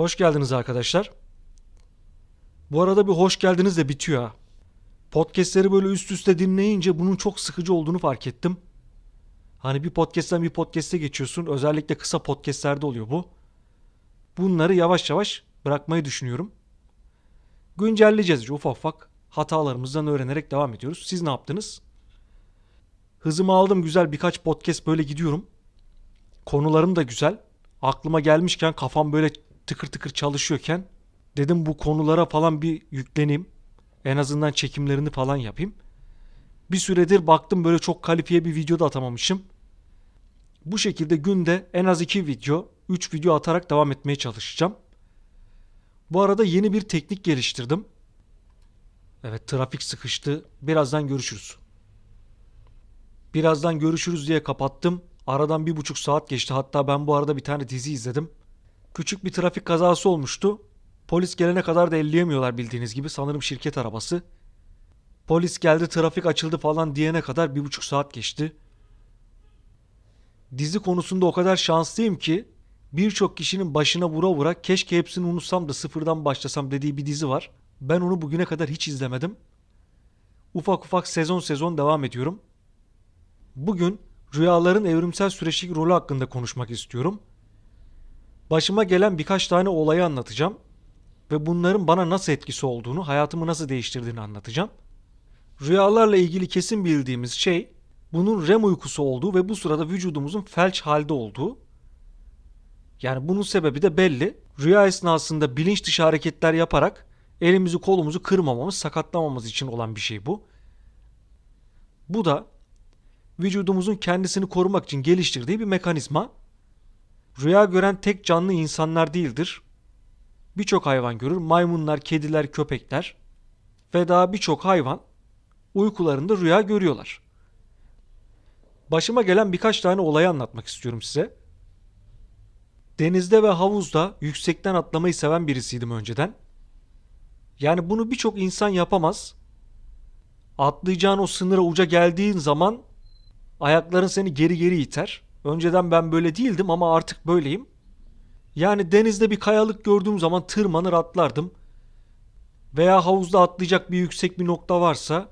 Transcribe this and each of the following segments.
Hoş geldiniz arkadaşlar. Bu arada bir hoş geldiniz de bitiyor ha. Podcast'leri böyle üst üste dinleyince bunun çok sıkıcı olduğunu fark ettim. Hani bir podcast'ten bir podcast'e geçiyorsun. Özellikle kısa podcast'lerde oluyor bu. Bunları yavaş yavaş bırakmayı düşünüyorum. Güncelleyeceğiz ufak ufak. Hatalarımızdan öğrenerek devam ediyoruz. Siz ne yaptınız? Hızımı aldım güzel birkaç podcast böyle gidiyorum. Konularım da güzel. Aklıma gelmişken kafam böyle tıkır tıkır çalışıyorken dedim bu konulara falan bir yükleneyim. En azından çekimlerini falan yapayım. Bir süredir baktım böyle çok kalifiye bir video da atamamışım. Bu şekilde günde en az 2 video, 3 video atarak devam etmeye çalışacağım. Bu arada yeni bir teknik geliştirdim. Evet trafik sıkıştı. Birazdan görüşürüz. Birazdan görüşürüz diye kapattım. Aradan bir buçuk saat geçti. Hatta ben bu arada bir tane dizi izledim. Küçük bir trafik kazası olmuştu. Polis gelene kadar da elleyemiyorlar bildiğiniz gibi. Sanırım şirket arabası. Polis geldi trafik açıldı falan diyene kadar bir buçuk saat geçti. Dizi konusunda o kadar şanslıyım ki birçok kişinin başına vura vura keşke hepsini unutsam da sıfırdan başlasam dediği bir dizi var. Ben onu bugüne kadar hiç izlemedim. Ufak ufak sezon sezon devam ediyorum. Bugün rüyaların evrimsel süreçteki rolü hakkında konuşmak istiyorum. Başıma gelen birkaç tane olayı anlatacağım ve bunların bana nasıl etkisi olduğunu, hayatımı nasıl değiştirdiğini anlatacağım. Rüyalarla ilgili kesin bildiğimiz şey bunun REM uykusu olduğu ve bu sırada vücudumuzun felç halde olduğu. Yani bunun sebebi de belli. Rüya esnasında bilinç dışı hareketler yaparak elimizi kolumuzu kırmamamız, sakatlamamamız için olan bir şey bu. Bu da vücudumuzun kendisini korumak için geliştirdiği bir mekanizma. Rüya gören tek canlı insanlar değildir. Birçok hayvan görür. Maymunlar, kediler, köpekler ve daha birçok hayvan uykularında rüya görüyorlar. Başıma gelen birkaç tane olayı anlatmak istiyorum size. Denizde ve havuzda yüksekten atlamayı seven birisiydim önceden. Yani bunu birçok insan yapamaz. Atlayacağın o sınıra uca geldiğin zaman ayakların seni geri geri iter. Önceden ben böyle değildim ama artık böyleyim. Yani denizde bir kayalık gördüğüm zaman tırmanır atlardım. Veya havuzda atlayacak bir yüksek bir nokta varsa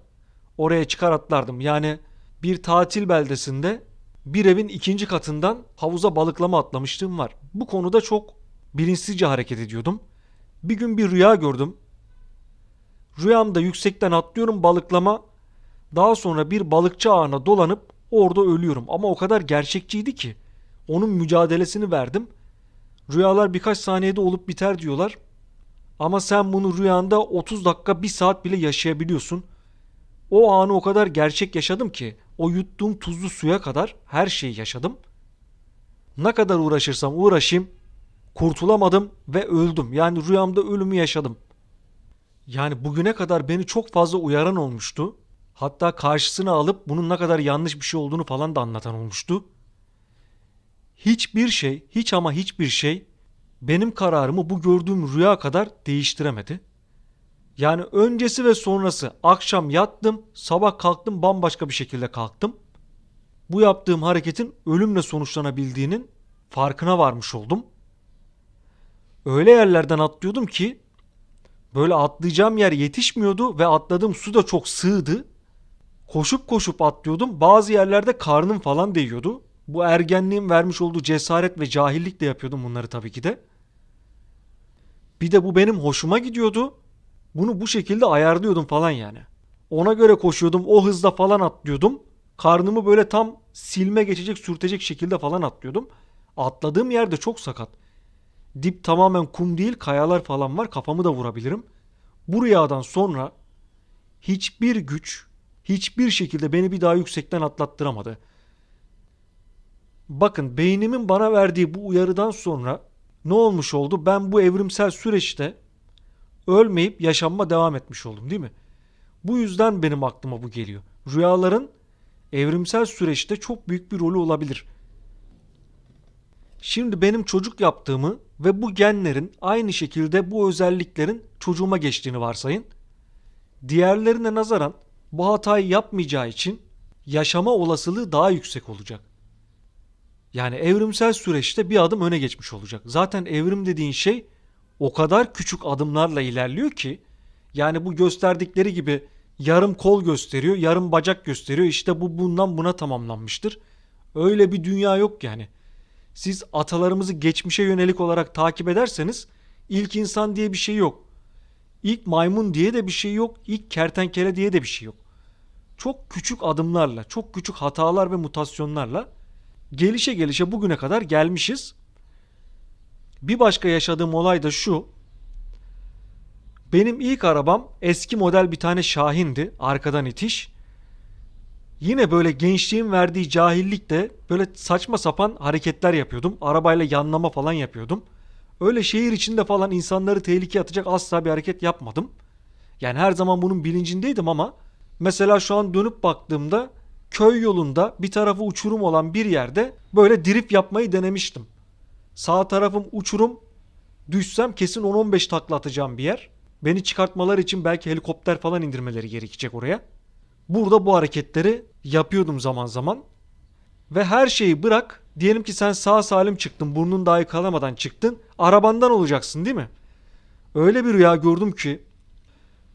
oraya çıkar atlardım. Yani bir tatil beldesinde bir evin ikinci katından havuza balıklama atlamışlığım var. Bu konuda çok bilinçsizce hareket ediyordum. Bir gün bir rüya gördüm. Rüyamda yüksekten atlıyorum balıklama. Daha sonra bir balıkçı ağına dolanıp orada ölüyorum. Ama o kadar gerçekçiydi ki. Onun mücadelesini verdim. Rüyalar birkaç saniyede olup biter diyorlar. Ama sen bunu rüyanda 30 dakika 1 saat bile yaşayabiliyorsun. O anı o kadar gerçek yaşadım ki o yuttuğum tuzlu suya kadar her şeyi yaşadım. Ne kadar uğraşırsam uğraşayım kurtulamadım ve öldüm. Yani rüyamda ölümü yaşadım. Yani bugüne kadar beni çok fazla uyaran olmuştu. Hatta karşısına alıp bunun ne kadar yanlış bir şey olduğunu falan da anlatan olmuştu. Hiçbir şey, hiç ama hiçbir şey benim kararımı bu gördüğüm rüya kadar değiştiremedi. Yani öncesi ve sonrası akşam yattım, sabah kalktım bambaşka bir şekilde kalktım. Bu yaptığım hareketin ölümle sonuçlanabildiğinin farkına varmış oldum. Öyle yerlerden atlıyordum ki böyle atlayacağım yer yetişmiyordu ve atladığım su da çok sığdı. Koşup koşup atlıyordum. Bazı yerlerde karnım falan değiyordu. Bu ergenliğin vermiş olduğu cesaret ve cahillikle yapıyordum bunları tabii ki de. Bir de bu benim hoşuma gidiyordu. Bunu bu şekilde ayarlıyordum falan yani. Ona göre koşuyordum. O hızla falan atlıyordum. Karnımı böyle tam silme geçecek, sürtecek şekilde falan atlıyordum. Atladığım yerde çok sakat. Dip tamamen kum değil, kayalar falan var. Kafamı da vurabilirim. Bu rüyadan sonra hiçbir güç, hiçbir şekilde beni bir daha yüksekten atlattıramadı. Bakın beynimin bana verdiği bu uyarıdan sonra ne olmuş oldu? Ben bu evrimsel süreçte ölmeyip yaşamma devam etmiş oldum değil mi? Bu yüzden benim aklıma bu geliyor. Rüyaların evrimsel süreçte çok büyük bir rolü olabilir. Şimdi benim çocuk yaptığımı ve bu genlerin aynı şekilde bu özelliklerin çocuğuma geçtiğini varsayın. Diğerlerine nazaran bu hatayı yapmayacağı için yaşama olasılığı daha yüksek olacak. Yani evrimsel süreçte bir adım öne geçmiş olacak. Zaten evrim dediğin şey o kadar küçük adımlarla ilerliyor ki yani bu gösterdikleri gibi yarım kol gösteriyor, yarım bacak gösteriyor. İşte bu bundan buna tamamlanmıştır. Öyle bir dünya yok yani. Siz atalarımızı geçmişe yönelik olarak takip ederseniz ilk insan diye bir şey yok. İlk maymun diye de bir şey yok. İlk kertenkele diye de bir şey yok. Çok küçük adımlarla, çok küçük hatalar ve mutasyonlarla gelişe gelişe bugüne kadar gelmişiz. Bir başka yaşadığım olay da şu. Benim ilk arabam eski model bir tane Şahin'di. Arkadan itiş. Yine böyle gençliğin verdiği cahillikte böyle saçma sapan hareketler yapıyordum. Arabayla yanlama falan yapıyordum. Öyle şehir içinde falan insanları tehlikeye atacak asla bir hareket yapmadım. Yani her zaman bunun bilincindeydim ama mesela şu an dönüp baktığımda köy yolunda bir tarafı uçurum olan bir yerde böyle drift yapmayı denemiştim. Sağ tarafım uçurum. Düşsem kesin 10-15 takla atacağım bir yer. Beni çıkartmalar için belki helikopter falan indirmeleri gerekecek oraya. Burada bu hareketleri yapıyordum zaman zaman. Ve her şeyi bırak. Diyelim ki sen sağ salim çıktın. Burnun dahi kalamadan çıktın. Arabandan olacaksın değil mi? Öyle bir rüya gördüm ki.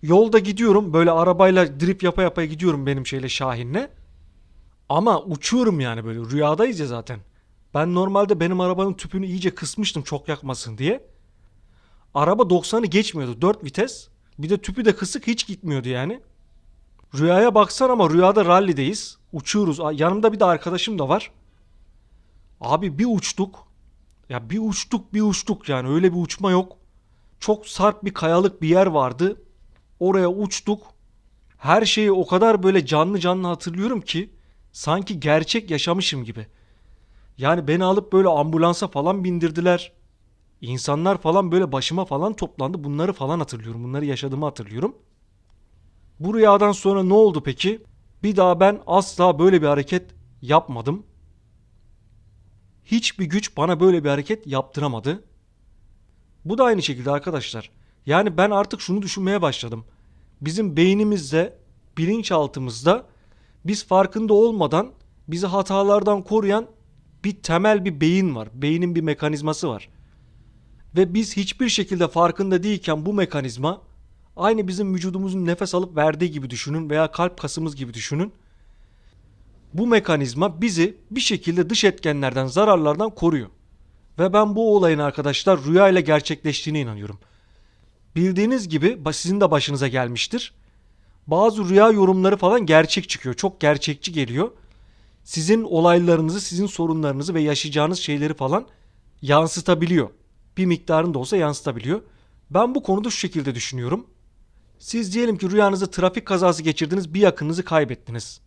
Yolda gidiyorum. Böyle arabayla drip yapa yapa gidiyorum benim şeyle Şahin'le. Ama uçuyorum yani böyle. Rüyadayız ya zaten. Ben normalde benim arabanın tüpünü iyice kısmıştım çok yakmasın diye. Araba 90'ı geçmiyordu. 4 vites. Bir de tüpü de kısık hiç gitmiyordu yani. Rüyaya baksan ama rüyada rallideyiz. Uçuyoruz. Yanımda bir de arkadaşım da var. Abi bir uçtuk. Ya bir uçtuk bir uçtuk yani öyle bir uçma yok. Çok sarp bir kayalık bir yer vardı. Oraya uçtuk. Her şeyi o kadar böyle canlı canlı hatırlıyorum ki sanki gerçek yaşamışım gibi. Yani beni alıp böyle ambulansa falan bindirdiler. İnsanlar falan böyle başıma falan toplandı. Bunları falan hatırlıyorum. Bunları yaşadığımı hatırlıyorum. Bu rüyadan sonra ne oldu peki? Bir daha ben asla böyle bir hareket yapmadım. Hiçbir güç bana böyle bir hareket yaptıramadı. Bu da aynı şekilde arkadaşlar. Yani ben artık şunu düşünmeye başladım. Bizim beynimizde, bilinçaltımızda biz farkında olmadan bizi hatalardan koruyan bir temel bir beyin var. Beynin bir mekanizması var. Ve biz hiçbir şekilde farkında değilken bu mekanizma aynı bizim vücudumuzun nefes alıp verdiği gibi düşünün veya kalp kasımız gibi düşünün. Bu mekanizma bizi bir şekilde dış etkenlerden, zararlardan koruyor. Ve ben bu olayın arkadaşlar rüya ile gerçekleştiğine inanıyorum. Bildiğiniz gibi sizin de başınıza gelmiştir. Bazı rüya yorumları falan gerçek çıkıyor. Çok gerçekçi geliyor. Sizin olaylarınızı, sizin sorunlarınızı ve yaşayacağınız şeyleri falan yansıtabiliyor. Bir miktarında olsa yansıtabiliyor. Ben bu konuda şu şekilde düşünüyorum. Siz diyelim ki rüyanızda trafik kazası geçirdiniz, bir yakınınızı kaybettiniz.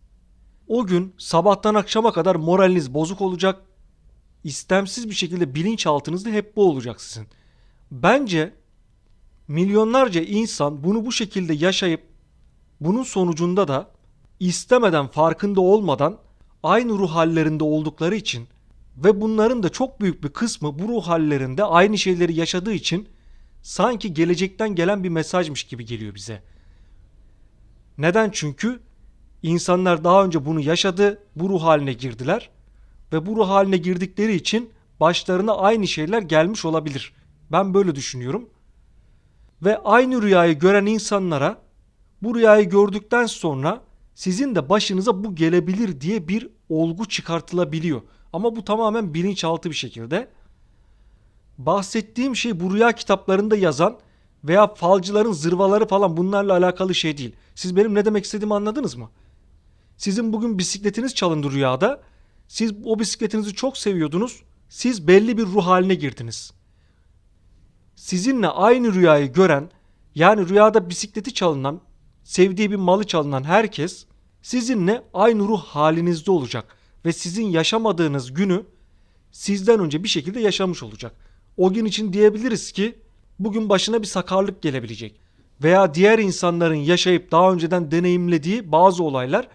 O gün sabahtan akşama kadar moraliniz bozuk olacak. İstemsiz bir şekilde bilinçaltınızda hep bu olacak sizin. Bence milyonlarca insan bunu bu şekilde yaşayıp bunun sonucunda da istemeden farkında olmadan aynı ruh hallerinde oldukları için ve bunların da çok büyük bir kısmı bu ruh hallerinde aynı şeyleri yaşadığı için sanki gelecekten gelen bir mesajmış gibi geliyor bize. Neden? Çünkü insanlar daha önce bunu yaşadı, bu ruh haline girdiler ve bu ruh haline girdikleri için başlarına aynı şeyler gelmiş olabilir. Ben böyle düşünüyorum. Ve aynı rüyayı gören insanlara bu rüyayı gördükten sonra sizin de başınıza bu gelebilir diye bir olgu çıkartılabiliyor. Ama bu tamamen bilinçaltı bir şekilde. Bahsettiğim şey bu rüya kitaplarında yazan veya falcıların zırvaları falan bunlarla alakalı şey değil. Siz benim ne demek istediğimi anladınız mı? Sizin bugün bisikletiniz çalındı rüyada. Siz o bisikletinizi çok seviyordunuz. Siz belli bir ruh haline girdiniz. Sizinle aynı rüyayı gören yani rüyada bisikleti çalınan, sevdiği bir malı çalınan herkes sizinle aynı ruh halinizde olacak ve sizin yaşamadığınız günü sizden önce bir şekilde yaşamış olacak. O gün için diyebiliriz ki bugün başına bir sakarlık gelebilecek veya diğer insanların yaşayıp daha önceden deneyimlediği bazı olaylar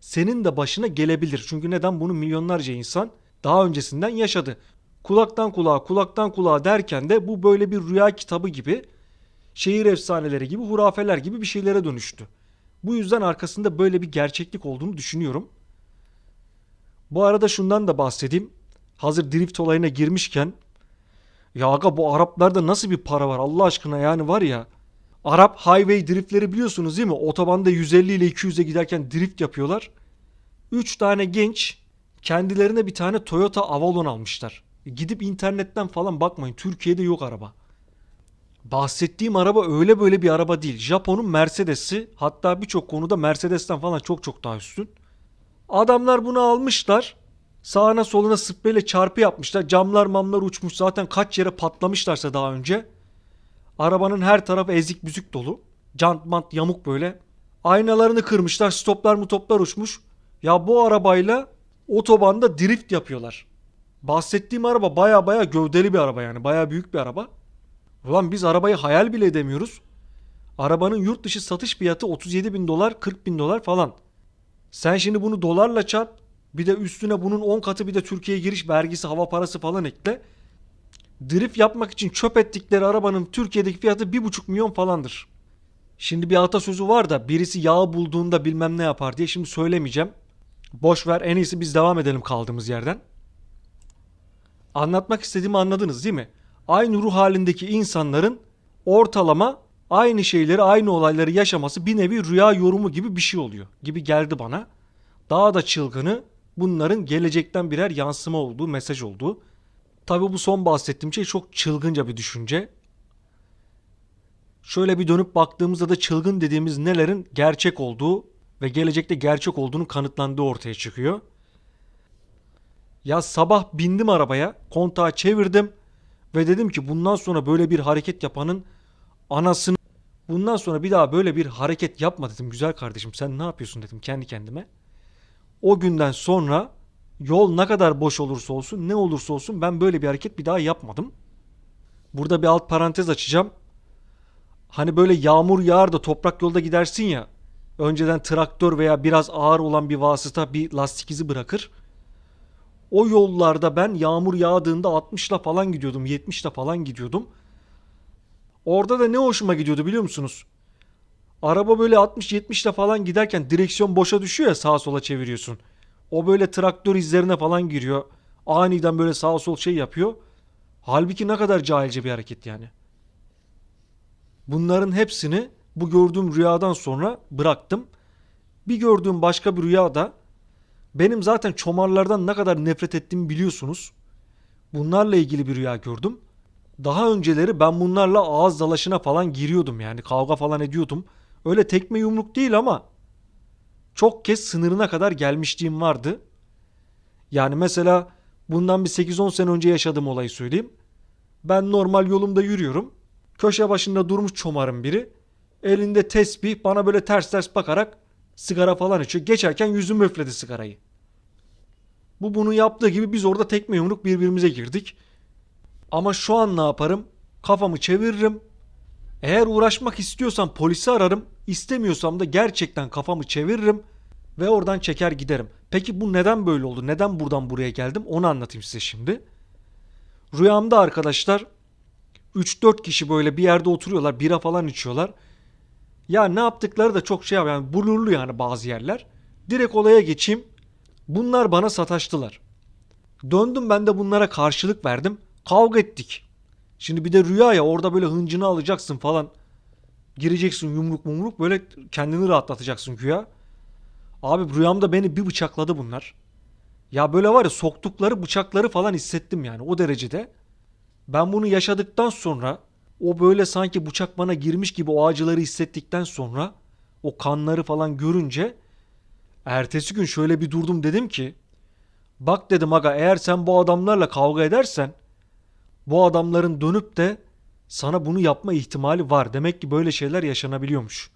senin de başına gelebilir. Çünkü neden bunu milyonlarca insan daha öncesinden yaşadı. Kulaktan kulağa, kulaktan kulağa derken de bu böyle bir rüya kitabı gibi, şehir efsaneleri gibi, hurafeler gibi bir şeylere dönüştü. Bu yüzden arkasında böyle bir gerçeklik olduğunu düşünüyorum. Bu arada şundan da bahsedeyim. Hazır drift olayına girmişken Ya aga bu Araplarda nasıl bir para var Allah aşkına yani var ya. Arap highway driftleri biliyorsunuz değil mi? Otobanda 150 ile 200'e giderken drift yapıyorlar. 3 tane genç kendilerine bir tane Toyota Avalon almışlar. Gidip internetten falan bakmayın. Türkiye'de yok araba. Bahsettiğim araba öyle böyle bir araba değil. Japon'un Mercedes'i hatta birçok konuda Mercedes'ten falan çok çok daha üstün. Adamlar bunu almışlar. Sağına soluna spreyle çarpı yapmışlar. Camlar mamlar uçmuş. Zaten kaç yere patlamışlarsa daha önce. Arabanın her tarafı ezik büzük dolu. Jant mant yamuk böyle. Aynalarını kırmışlar. Stoplar mı toplar uçmuş. Ya bu arabayla otobanda drift yapıyorlar. Bahsettiğim araba baya baya gövdeli bir araba yani. Baya büyük bir araba. Ulan biz arabayı hayal bile edemiyoruz. Arabanın yurt dışı satış fiyatı 37 bin dolar 40 bin dolar falan. Sen şimdi bunu dolarla çarp. Bir de üstüne bunun 10 katı bir de Türkiye'ye giriş vergisi hava parası falan ekle. Drift yapmak için çöp ettikleri arabanın Türkiye'deki fiyatı 1,5 milyon falandır. Şimdi bir atasözü var da birisi yağı bulduğunda bilmem ne yapar diye şimdi söylemeyeceğim. Boş ver en iyisi biz devam edelim kaldığımız yerden. Anlatmak istediğimi anladınız değil mi? Aynı ruh halindeki insanların ortalama aynı şeyleri, aynı olayları yaşaması bir nevi rüya yorumu gibi bir şey oluyor. Gibi geldi bana. Daha da çılgını bunların gelecekten birer yansıma olduğu, mesaj olduğu. Tabi bu son bahsettiğim şey çok çılgınca bir düşünce. Şöyle bir dönüp baktığımızda da çılgın dediğimiz nelerin gerçek olduğu ve gelecekte gerçek olduğunu kanıtlandığı ortaya çıkıyor. Ya sabah bindim arabaya, kontağı çevirdim ve dedim ki bundan sonra böyle bir hareket yapanın anasını bundan sonra bir daha böyle bir hareket yapma dedim güzel kardeşim sen ne yapıyorsun dedim kendi kendime. O günden sonra yol ne kadar boş olursa olsun ne olursa olsun ben böyle bir hareket bir daha yapmadım. Burada bir alt parantez açacağım. Hani böyle yağmur yağar da toprak yolda gidersin ya. Önceden traktör veya biraz ağır olan bir vasıta bir lastik izi bırakır. O yollarda ben yağmur yağdığında 60'la falan gidiyordum, 70'la falan gidiyordum. Orada da ne hoşuma gidiyordu biliyor musunuz? Araba böyle 60-70'le falan giderken direksiyon boşa düşüyor ya sağa sola çeviriyorsun. O böyle traktör izlerine falan giriyor. Aniden böyle sağa sol şey yapıyor. Halbuki ne kadar cahilce bir hareket yani. Bunların hepsini bu gördüğüm rüyadan sonra bıraktım. Bir gördüğüm başka bir rüyada benim zaten çomarlardan ne kadar nefret ettiğimi biliyorsunuz. Bunlarla ilgili bir rüya gördüm. Daha önceleri ben bunlarla ağız dalaşına falan giriyordum yani kavga falan ediyordum. Öyle tekme yumruk değil ama çok kez sınırına kadar gelmişliğim vardı. Yani mesela bundan bir 8-10 sene önce yaşadığım olayı söyleyeyim. Ben normal yolumda yürüyorum. Köşe başında durmuş çomarın biri. Elinde tesbih bana böyle ters ters bakarak sigara falan içiyor. Geçerken yüzüm öfledi sigarayı. Bu bunu yaptığı gibi biz orada tekme yumruk birbirimize girdik. Ama şu an ne yaparım? Kafamı çeviririm. Eğer uğraşmak istiyorsam polisi ararım. İstemiyorsam da gerçekten kafamı çeviririm ve oradan çeker giderim. Peki bu neden böyle oldu? Neden buradan buraya geldim? Onu anlatayım size şimdi. Rüyamda arkadaşlar 3-4 kişi böyle bir yerde oturuyorlar, bira falan içiyorlar. Ya ne yaptıkları da çok şey yani blurlu yani bazı yerler. Direkt olaya geçeyim. Bunlar bana sataştılar. Döndüm ben de bunlara karşılık verdim. Kavga ettik. Şimdi bir de rüya ya orada böyle hıncını alacaksın falan. Gireceksin yumruk mumruk böyle kendini rahatlatacaksın güya. Abi rüyamda beni bir bıçakladı bunlar. Ya böyle var ya soktukları bıçakları falan hissettim yani o derecede. Ben bunu yaşadıktan sonra o böyle sanki bıçak bana girmiş gibi o acıları hissettikten sonra o kanları falan görünce ertesi gün şöyle bir durdum dedim ki bak dedim aga eğer sen bu adamlarla kavga edersen bu adamların dönüp de sana bunu yapma ihtimali var. Demek ki böyle şeyler yaşanabiliyormuş.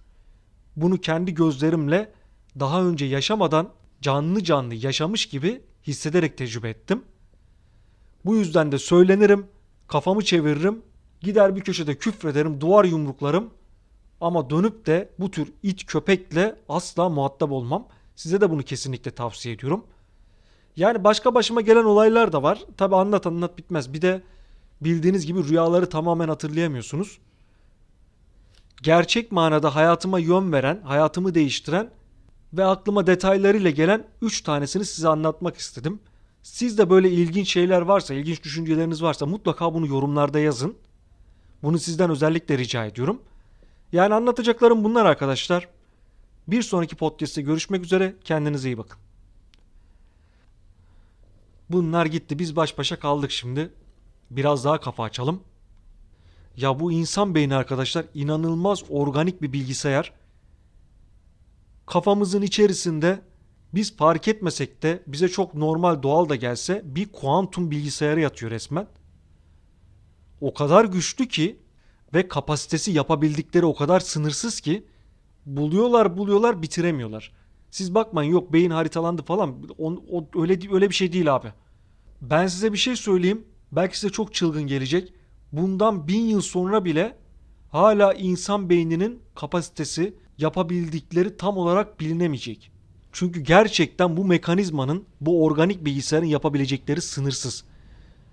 Bunu kendi gözlerimle daha önce yaşamadan canlı canlı yaşamış gibi hissederek tecrübe ettim. Bu yüzden de söylenirim, kafamı çeviririm, gider bir köşede küfrederim, duvar yumruklarım. Ama dönüp de bu tür it köpekle asla muhatap olmam. Size de bunu kesinlikle tavsiye ediyorum. Yani başka başıma gelen olaylar da var. Tabi anlat anlat bitmez. Bir de bildiğiniz gibi rüyaları tamamen hatırlayamıyorsunuz. Gerçek manada hayatıma yön veren, hayatımı değiştiren ve aklıma detaylarıyla gelen 3 tanesini size anlatmak istedim. Sizde böyle ilginç şeyler varsa, ilginç düşünceleriniz varsa mutlaka bunu yorumlarda yazın. Bunu sizden özellikle rica ediyorum. Yani anlatacaklarım bunlar arkadaşlar. Bir sonraki podcast'te görüşmek üzere. Kendinize iyi bakın. Bunlar gitti. Biz baş başa kaldık şimdi. Biraz daha kafa açalım. Ya bu insan beyni arkadaşlar inanılmaz organik bir bilgisayar. Kafamızın içerisinde biz fark etmesek de bize çok normal doğal da gelse bir kuantum bilgisayarı yatıyor resmen. O kadar güçlü ki ve kapasitesi yapabildikleri o kadar sınırsız ki buluyorlar buluyorlar bitiremiyorlar. Siz bakmayın yok beyin haritalandı falan o, o öyle öyle bir şey değil abi. Ben size bir şey söyleyeyim. Belki size çok çılgın gelecek. Bundan bin yıl sonra bile hala insan beyninin kapasitesi yapabildikleri tam olarak bilinemeyecek. Çünkü gerçekten bu mekanizmanın, bu organik bilgisayarın yapabilecekleri sınırsız.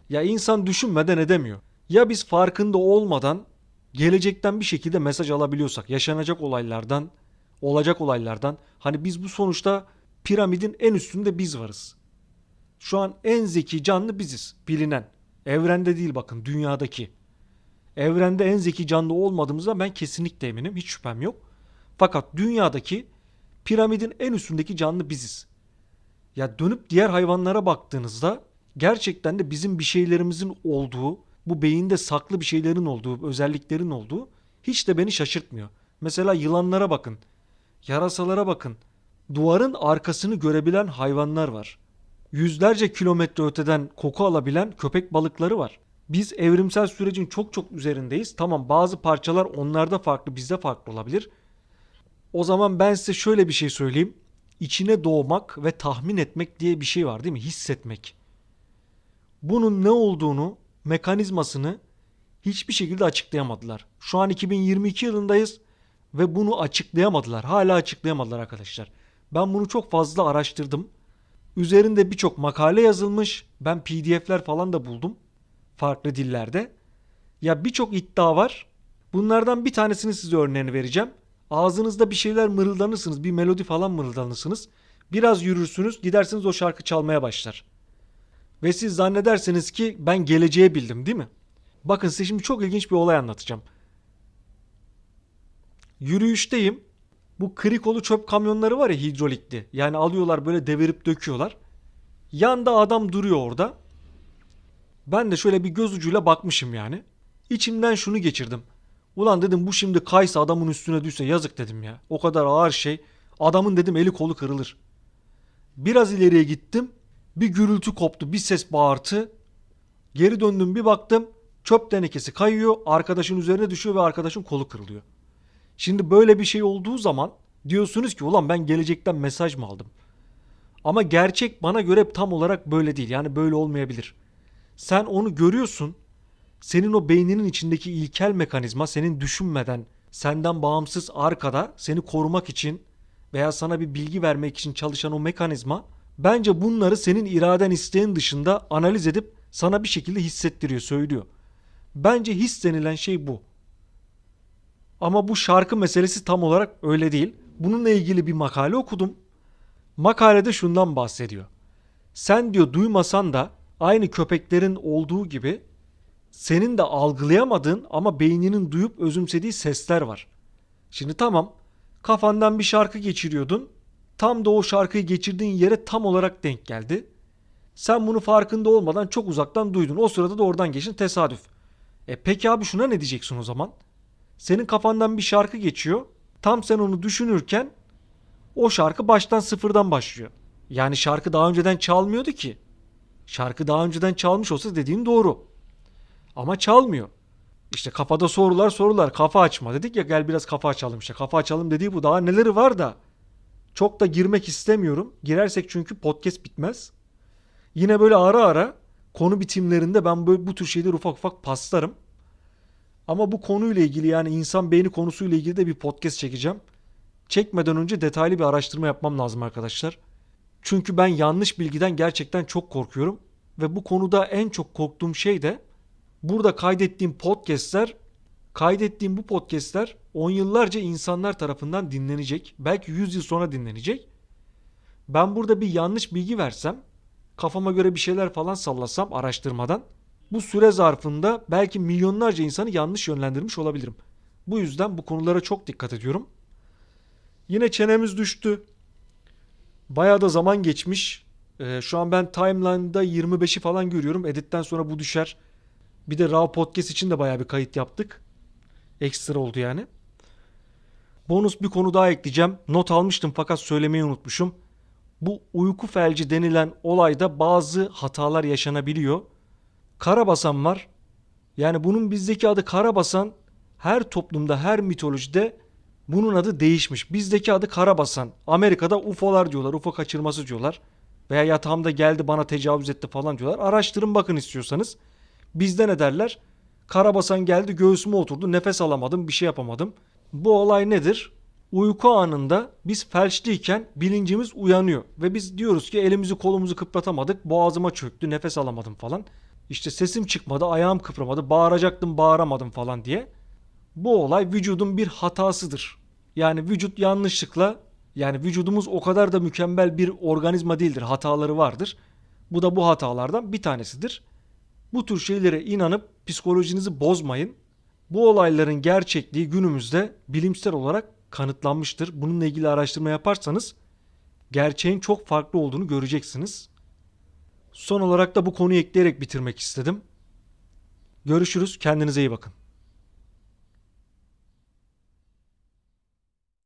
Ya insan düşünmeden edemiyor. Ya biz farkında olmadan gelecekten bir şekilde mesaj alabiliyorsak, yaşanacak olaylardan, olacak olaylardan, hani biz bu sonuçta piramidin en üstünde biz varız. Şu an en zeki canlı biziz, bilinen. Evrende değil bakın, dünyadaki. Evrende en zeki canlı olmadığımızda ben kesinlikle eminim, hiç şüphem yok. Fakat dünyadaki piramidin en üstündeki canlı biziz. Ya dönüp diğer hayvanlara baktığınızda gerçekten de bizim bir şeylerimizin olduğu, bu beyinde saklı bir şeylerin olduğu, özelliklerin olduğu hiç de beni şaşırtmıyor. Mesela yılanlara bakın, yarasalara bakın. Duvarın arkasını görebilen hayvanlar var. Yüzlerce kilometre öteden koku alabilen köpek balıkları var. Biz evrimsel sürecin çok çok üzerindeyiz. Tamam bazı parçalar onlarda farklı, bizde farklı olabilir. O zaman ben size şöyle bir şey söyleyeyim. İçine doğmak ve tahmin etmek diye bir şey var değil mi? Hissetmek. Bunun ne olduğunu, mekanizmasını hiçbir şekilde açıklayamadılar. Şu an 2022 yılındayız ve bunu açıklayamadılar. Hala açıklayamadılar arkadaşlar. Ben bunu çok fazla araştırdım. Üzerinde birçok makale yazılmış. Ben PDF'ler falan da buldum. Farklı dillerde. Ya birçok iddia var. Bunlardan bir tanesini size örneğini vereceğim. Ağzınızda bir şeyler mırıldanırsınız. Bir melodi falan mırıldanırsınız. Biraz yürürsünüz gidersiniz o şarkı çalmaya başlar. Ve siz zannedersiniz ki ben geleceği bildim değil mi? Bakın size şimdi çok ilginç bir olay anlatacağım. Yürüyüşteyim. Bu krikolu çöp kamyonları var ya hidrolikli. Yani alıyorlar böyle devirip döküyorlar. Yanda adam duruyor orada. Ben de şöyle bir göz ucuyla bakmışım yani. İçimden şunu geçirdim. Ulan dedim bu şimdi kaysa adamın üstüne düşse yazık dedim ya. O kadar ağır şey. Adamın dedim eli kolu kırılır. Biraz ileriye gittim. Bir gürültü koptu. Bir ses bağırtı. Geri döndüm bir baktım. Çöp tenekesi kayıyor. Arkadaşın üzerine düşüyor ve arkadaşın kolu kırılıyor. Şimdi böyle bir şey olduğu zaman diyorsunuz ki ulan ben gelecekten mesaj mı aldım? Ama gerçek bana göre tam olarak böyle değil. Yani böyle olmayabilir. Sen onu görüyorsun senin o beyninin içindeki ilkel mekanizma senin düşünmeden senden bağımsız arkada seni korumak için veya sana bir bilgi vermek için çalışan o mekanizma bence bunları senin iraden isteğin dışında analiz edip sana bir şekilde hissettiriyor, söylüyor. Bence his denilen şey bu. Ama bu şarkı meselesi tam olarak öyle değil. Bununla ilgili bir makale okudum. Makalede şundan bahsediyor. Sen diyor duymasan da aynı köpeklerin olduğu gibi senin de algılayamadığın ama beyninin duyup özümsediği sesler var. Şimdi tamam kafandan bir şarkı geçiriyordun. Tam da o şarkıyı geçirdiğin yere tam olarak denk geldi. Sen bunu farkında olmadan çok uzaktan duydun. O sırada da oradan geçin tesadüf. E peki abi şuna ne diyeceksin o zaman? Senin kafandan bir şarkı geçiyor. Tam sen onu düşünürken o şarkı baştan sıfırdan başlıyor. Yani şarkı daha önceden çalmıyordu ki. Şarkı daha önceden çalmış olsa dediğin doğru. Ama çalmıyor. İşte kafada sorular sorular kafa açma dedik ya gel biraz kafa açalım işte kafa açalım dediği bu daha neleri var da çok da girmek istemiyorum girersek çünkü podcast bitmez yine böyle ara ara konu bitimlerinde ben böyle bu tür şeyleri ufak ufak paslarım ama bu konuyla ilgili yani insan beyni konusuyla ilgili de bir podcast çekeceğim çekmeden önce detaylı bir araştırma yapmam lazım arkadaşlar çünkü ben yanlış bilgiden gerçekten çok korkuyorum ve bu konuda en çok korktuğum şey de burada kaydettiğim podcastler kaydettiğim bu podcastler on yıllarca insanlar tarafından dinlenecek. Belki 100 yıl sonra dinlenecek. Ben burada bir yanlış bilgi versem kafama göre bir şeyler falan sallasam araştırmadan bu süre zarfında belki milyonlarca insanı yanlış yönlendirmiş olabilirim. Bu yüzden bu konulara çok dikkat ediyorum. Yine çenemiz düştü. Bayağı da zaman geçmiş. Ee, şu an ben timeline'da 25'i falan görüyorum. Editten sonra bu düşer. Bir de Raw Podcast için de bayağı bir kayıt yaptık. Ekstra oldu yani. Bonus bir konu daha ekleyeceğim. Not almıştım fakat söylemeyi unutmuşum. Bu uyku felci denilen olayda bazı hatalar yaşanabiliyor. Karabasan var. Yani bunun bizdeki adı Karabasan. Her toplumda, her mitolojide bunun adı değişmiş. Bizdeki adı Karabasan. Amerika'da UFO'lar diyorlar. UFO kaçırması diyorlar. Veya yatağımda geldi bana tecavüz etti falan diyorlar. Araştırın bakın istiyorsanız. Bizde ne derler? Karabasan geldi göğsüme oturdu. Nefes alamadım. Bir şey yapamadım. Bu olay nedir? Uyku anında biz felçliyken bilincimiz uyanıyor. Ve biz diyoruz ki elimizi kolumuzu kıpratamadık. Boğazıma çöktü. Nefes alamadım falan. İşte sesim çıkmadı. Ayağım kıpramadı. Bağıracaktım bağıramadım falan diye. Bu olay vücudun bir hatasıdır. Yani vücut yanlışlıkla yani vücudumuz o kadar da mükemmel bir organizma değildir. Hataları vardır. Bu da bu hatalardan bir tanesidir. Bu tür şeylere inanıp psikolojinizi bozmayın. Bu olayların gerçekliği günümüzde bilimsel olarak kanıtlanmıştır. Bununla ilgili araştırma yaparsanız gerçeğin çok farklı olduğunu göreceksiniz. Son olarak da bu konuyu ekleyerek bitirmek istedim. Görüşürüz. Kendinize iyi bakın.